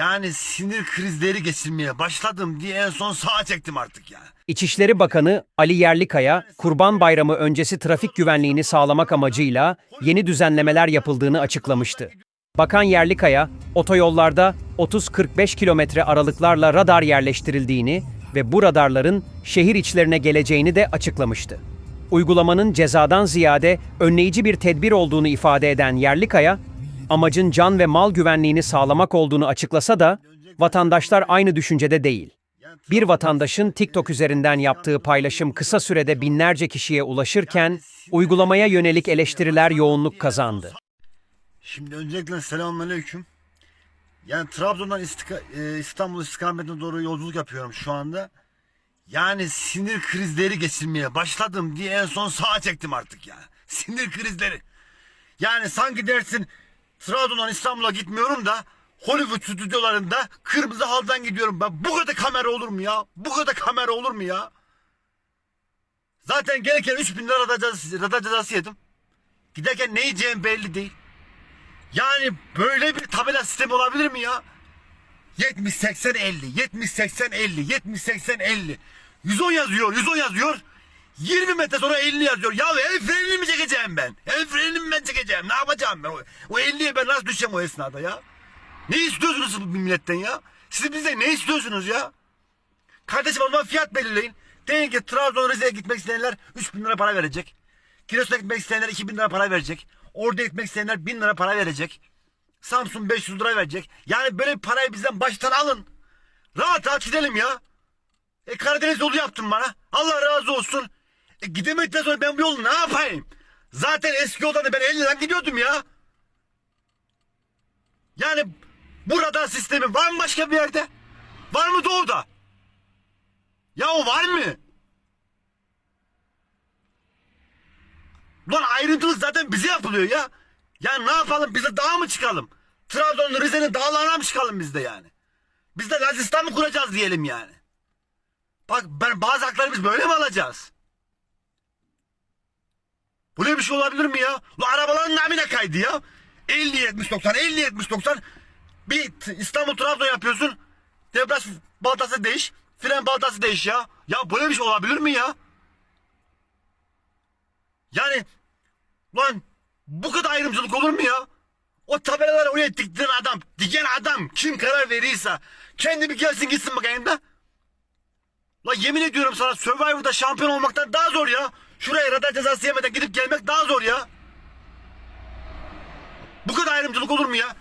Yani sinir krizleri geçirmeye başladım diye en son sağa çektim artık ya. İçişleri Bakanı Ali Yerlikaya, Kurban Bayramı öncesi trafik güvenliğini sağlamak amacıyla yeni düzenlemeler yapıldığını açıklamıştı. Bakan Yerlikaya, otoyollarda 30-45 kilometre aralıklarla radar yerleştirildiğini ve bu radarların şehir içlerine geleceğini de açıklamıştı. Uygulamanın cezadan ziyade önleyici bir tedbir olduğunu ifade eden Yerlikaya, amacın can ve mal güvenliğini sağlamak olduğunu açıklasa da vatandaşlar aynı düşüncede değil. Bir vatandaşın TikTok üzerinden yaptığı paylaşım kısa sürede binlerce kişiye ulaşırken uygulamaya yönelik eleştiriler yoğunluk kazandı. Şimdi öncelikle selamünaleyküm. Yani Trabzon'dan istika- e, İstanbul istikametine doğru yolculuk yapıyorum şu anda. Yani sinir krizleri geçirmeye başladım diye en son sağa çektim artık ya. Sinir krizleri. Yani sanki dersin Trabzon'dan İstanbul'a gitmiyorum da Hollywood stüdyolarında kırmızı haldan gidiyorum. Ben bu kadar kamera olur mu ya? Bu kadar kamera olur mu ya? Zaten gelirken 3000 lira radar cezası, radar cezası yedim. Giderken ne yiyeceğim belli değil. Yani böyle bir tabela sistemi olabilir mi ya? 70 80 50 70 80 50 70 80 50 110 yazıyor 110 yazıyor 20 metre sonra 50 yazıyor. Ya el frenini mi çekeceğim ben? El frenini ben çekeceğim? Ne yapacağım ben? O, o 50'ye ben nasıl düşeceğim o esnada ya? Ne istiyorsunuz bu milletten ya? Siz bize ne istiyorsunuz ya? Kardeşim o zaman fiyat belirleyin. Deyin ki Trabzon Rize'ye gitmek isteyenler 3000 lira para verecek. Giresun'a gitmek isteyenler 2000 lira para verecek. Ordu'ya gitmek isteyenler 1000 lira para verecek. Samsun 500 lira verecek. Yani böyle parayı bizden baştan alın. Rahat rahat gidelim ya. E Karadeniz yolu yaptın bana. Allah razı olsun. E gidemedikten sonra ben bu yolu ne yapayım? Zaten eski yoldan da ben 50 liradan gidiyordum ya. Yani bu radar sistemi var mı başka bir yerde? Var mı doğuda? Ya o var mı? Lan ayrıntılık zaten bize yapılıyor ya. Ya ne yapalım bize dağa mı çıkalım? Trabzon'un Rize'nin dağlarına mı çıkalım biz de yani? Biz de Lazistan mı kuracağız diyelim yani? Bak ben bazı hakları biz böyle mi alacağız? Böyle bir şey olabilir mi ya? Lan arabaların namine kaydı ya. 50 70 90 50 70 90 bir İstanbul Trabzon yapıyorsun. Debriyaj baltası değiş. Fren baltası değiş ya. Ya böyle bir şey olabilir mi ya? Yani lan bu kadar ayrımcılık olur mu ya? O tabelaları oraya diktiren adam, diken adam kim karar verirse kendi bir gelsin gitsin bakayım da. La yemin ediyorum sana Survivor'da şampiyon olmaktan daha zor ya. Şuraya radar cezası yemeden gidip gelmek daha zor ya. Bu kadar ayrımcılık olur mu ya?